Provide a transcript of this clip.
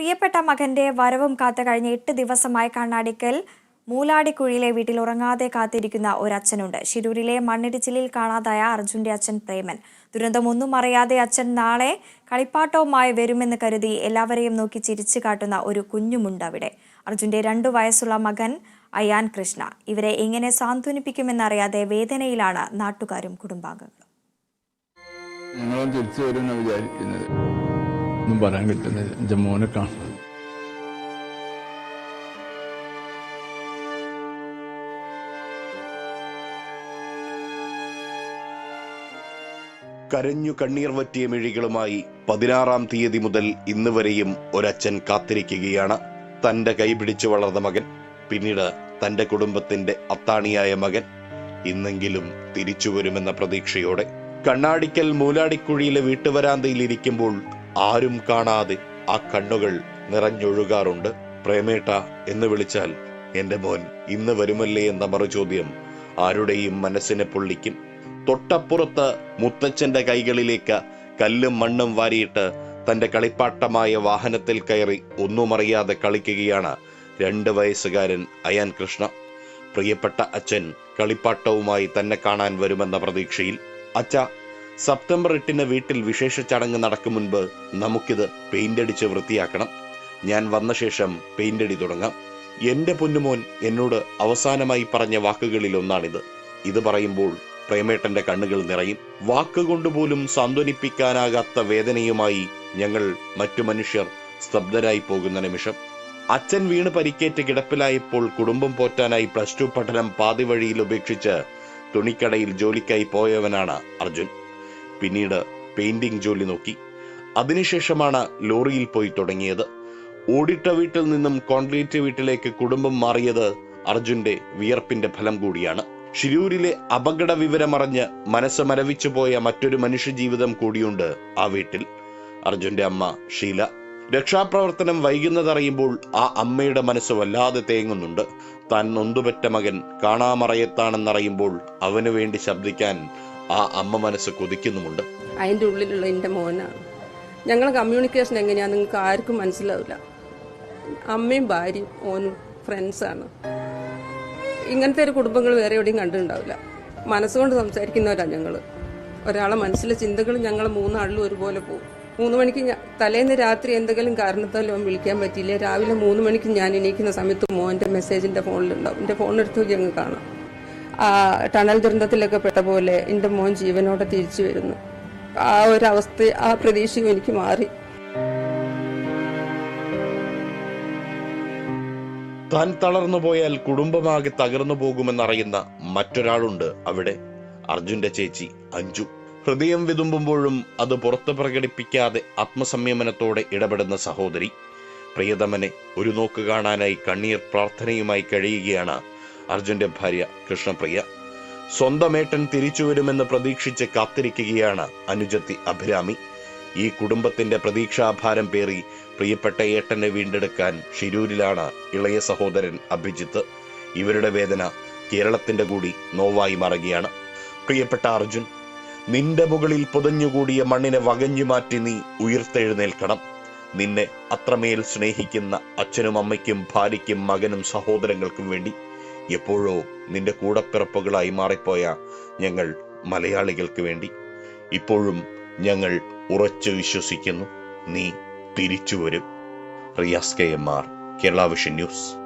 പ്രിയപ്പെട്ട മകന്റെ വരവും കാത്തു കഴിഞ്ഞ എട്ട് ദിവസമായി കണ്ണാടിക്കൽ മൂലാടിക്കുഴിയിലെ വീട്ടിൽ ഉറങ്ങാതെ കാത്തിരിക്കുന്ന ഒരച്ഛനുണ്ട്. ശിരൂരിലെ മണ്ണിടിച്ചിലിൽ കാണാതായ അർജുന്റെ അച്ഛൻ പ്രേമൻ. ദുരന്തമൊന്നും അറിയാതെ അച്ഛൻ നാളെ കളിപ്പാട്ടവുമായി വരുമെന്ന് കരുതി എല്ലാവരെയും നോക്കി ചിരിച്ചു കാട്ടുന്ന ഒരു കുഞ്ഞുമുണ്ട് അവിടെ. അർജുന്റെ രണ്ടു വയസ്സുള്ള മകൻ അയാൻ കൃഷ്ണ. ഇവരെ എങ്ങനെ സാന്ത്വനിപ്പിക്കുമെന്നറിയാതെ വേദനയിലാണ് നാട്ടുകാരും കുടുംബാംഗങ്ങളും. ഞങ്ങളും തിരിച്ചു വരുമെന്ന് വിചാരിക്കുന്നത്. ഒന്നും പറയാൻ കിട്ടുന്നില്ല എന്റെ മോനെ കാണുന്നത് കരഞ്ഞു കണ്ണീർ വറ്റിയ മിഴികളുമായി പതിനാറാം തീയതി മുതൽ ഇന്ന് വരെയും ഒരച്ഛൻ കാത്തിരിക്കുകയാണ്. തന്റെ കൈ പിടിച്ചു വളർന്ന മകൻ പിന്നീട് തന്റെ കുടുംബത്തിന്റെ അത്താണിയായ മകൻ ഇന്നെങ്കിലും തിരിച്ചു വരുമെന്ന പ്രതീക്ഷയോടെ കണ്ണാടിക്കൽ മൂലാടിക്കുഴിയിലെ വീട്ടുവരാന്തയിൽ ഇരിക്കുമ്പോൾ ആരും കാണാതെ ആ കണ്ണുകൾ നിറഞ്ഞൊഴുകാറുണ്ട്. പ്രേമേട്ട എന്ന് വിളിച്ചാൽ എന്റെ മോൻ ഇന്ന് വരുമല്ലേ എന്ന മറുചോദ്യം ആരുടെയും മനസ്സിനെ പൊള്ളിക്കും. തൊട്ടപ്പുറത്ത് മുത്തച്ഛന്റെ കൈകളിലേക്ക് കല്ലും മണ്ണും വാരിയിട്ട് തന്റെ കളിപ്പാട്ടമായ വാഹനത്തിൽ കയറി ഒന്നുമറിയാതെ കളിക്കുകയാണ് രണ്ട് വയസ്സുകാരൻ അയാൻ കൃഷ്ണ. പ്രിയപ്പെട്ട അച്ഛൻ കളിപ്പാട്ടവുമായി തന്നെ കാണാൻ വരുമെന്ന പ്രതീക്ഷയിൽ. അച്ഛ സെപ്റ്റംബർ എട്ടിന് വീട്ടിൽ വിശേഷ ചടങ്ങ് നടക്കും മുൻപ് നമുക്കിത് പെയിന്റ് അടിച്ച് വൃത്തിയാക്കണം. ഞാൻ വന്ന ശേഷം പെയിന്റ് അടി തുടങ്ങാം. എന്റെ പൊന്നുമോൻ എന്നോട് അവസാനമായി പറഞ്ഞ വാക്കുകളിൽ ഒന്നാണിത്. ഇത് പറയുമ്പോൾ പ്രേമേട്ടന്റെ കണ്ണുകൾ നിറയും. വാക്കുകൊണ്ടുപോലും സാന്ത്വനിപ്പിക്കാനാകാത്ത വേദനയുമായി ഞങ്ങൾ മറ്റു മനുഷ്യർ സ്തബ്ധരായി പോകുന്ന നിമിഷം. അച്ഛൻ വീണ് പരിക്കേറ്റ് കിടപ്പിലായപ്പോൾ കുടുംബം പോറ്റാനായി പ്ലസ് ടു പഠനം പാതിവഴിയിൽ ഉപേക്ഷിച്ച് തുണിക്കടയിൽ ജോലിക്കായി പോയവനാണ് അർജുൻ. പിന്നീട് പെയിന്റിംഗ് ജോലി നോക്കി. അതിനുശേഷമാണ് ലോറിയിൽ പോയി തുടങ്ങിയത്. ഓടിട്ട വീട്ടിൽ നിന്നും കോൺക്രീറ്റ് വീട്ടിലേക്ക് കുടുംബം മാറിയത് അർജുന്റെ വിയർപ്പിന്റെ ഫലം കൂടിയാണ്. ഷിരൂരിലെ അപകട വിവരമറിഞ്ഞ് മനസ്സ് മരവിച്ചു പോയ മറ്റൊരു മനുഷ്യജീവിതം കൂടിയുണ്ട് ആ വീട്ടിൽ. അർജുന്റെ അമ്മ ഷീല. രക്ഷാപ്രവർത്തനം വൈകുന്നതറിയുമ്പോൾ ആ അമ്മയുടെ മനസ്സ് വല്ലാതെ തേങ്ങുന്നുണ്ട്. താൻ നൊന്തുപെറ്റ മകൻ കാണാമറയത്താണെന്നറിയുമ്പോൾ അവനു വേണ്ടി ശബ്ദിക്കാൻ ആ അമ്മ മനസ്സ് കൊതിക്കുന്നുമുണ്ട്. അതിന്റെ ഉള്ളിലുള്ള എന്റെ മോനാണ്. ഞങ്ങൾ കമ്മ്യൂണിക്കേഷൻ എങ്ങനെയാ നിങ്ങൾക്ക് ആർക്കും മനസ്സിലാവില്ല. അമ്മയും ഭാര്യയും ഓനും ഫ്രണ്ട്സാണ് ഇങ്ങനത്തെ ഒരു കുടുംബങ്ങൾ വേറെ എവിടെയും കണ്ടിട്ടുണ്ടാവില്ല. മനസ്സുകൊണ്ട് സംസാരിക്കുന്നവരാണ് ഞങ്ങൾ ഒരാളെ മനസ്സിലെ ചിന്തകൾ ഞങ്ങൾ മൂന്നാളിലും ഒരുപോലെ പോകും. മൂന്ന് മണിക്ക് തലേന്ന് രാത്രി എന്തെങ്കിലും കാരണത്താലോ വിളിക്കാൻ പറ്റിയില്ല. രാവിലെ മൂന്ന് മണിക്ക് ഞാൻ എണീക്കുന്ന സമയത്ത് മോന്റെ മെസ്സേജിന്റെ ഫോണിലുണ്ടാവും എന്റെ ഫോണെടുത്ത് നോക്കി അങ്ങ് കാണാം. ആ ടണൽ ദുരന്തത്തിലൊക്കെ പെട്ട പോലെ എന്റെ മോൻ ജീവനോടെ തിരിച്ചു വരുന്നു. ആ ഒരു അവസ്ഥ ആ പ്രതീക്ഷയും എനിക്ക് മാറി. താൻ തളർന്നു പോയാൽ കുടുംബമാകെ തകർന്നു പോകുമെന്നറിയുന്ന മറ്റൊരാളുണ്ട് അവിടെ. അർജുന്റെ ചേച്ചി അഞ്ജു. ഹൃദയം വിതുമ്പുമ്പോഴും അത് പുറത്ത് പ്രകടിപ്പിക്കാതെ ആത്മസംയമനത്തോടെ ഇടപെടുന്ന സഹോദരി. പ്രിയതമനെ ഒരു നോക്ക് കാണാനായി കണ്ണീർ പ്രാർത്ഥനയുമായി കഴിയുകയാണ് അർജുന്റെ ഭാര്യ കൃഷ്ണപ്രിയ. സ്വന്തമേട്ടൻ തിരിച്ചു വരുമെന്ന് പ്രതീക്ഷിച്ച് കാത്തിരിക്കുകയാണ് അനുജത്തി അഭിരാമി. ഈ കുടുംബത്തിന്റെ പ്രതീക്ഷാഭാരം പേറി പ്രിയപ്പെട്ട ഏട്ടനെ വീണ്ടെടുക്കാൻ ഷിരൂരിലാണ് ഇളയ സഹോദരൻ അഭിജിത്ത്. ഇവരുടെ വേദന കേരളത്തിന്റെ കൂടി നോവായി മറുകയാണ്. പ്രിയപ്പെട്ട അർജുൻ നിന്റെ മുകളിൽ പുതഞ്ഞുകൂടിയ മണ്ണിനെ വകഞ്ഞു മാറ്റി നീ ഉയർത്തെഴുന്നേൽക്കണം. നിന്നെ അത്രമേൽ സ്നേഹിക്കുന്ന അച്ഛനും അമ്മയ്ക്കും ഭാര്യയ്ക്കും മകനും സഹോദരങ്ങൾക്കും വേണ്ടി എപ്പോഴോ നിന്റെ കൂടപ്പിറപ്പുകളായി മാറിപ്പോയ ഞങ്ങൾ മലയാളികൾക്ക് വേണ്ടി. ഇപ്പോഴും ഞങ്ങൾ ഉറച്ചു വിശ്വസിക്കുന്നു. നീ തിരിച്ചുവരും Riyas K M R Kerala vision news.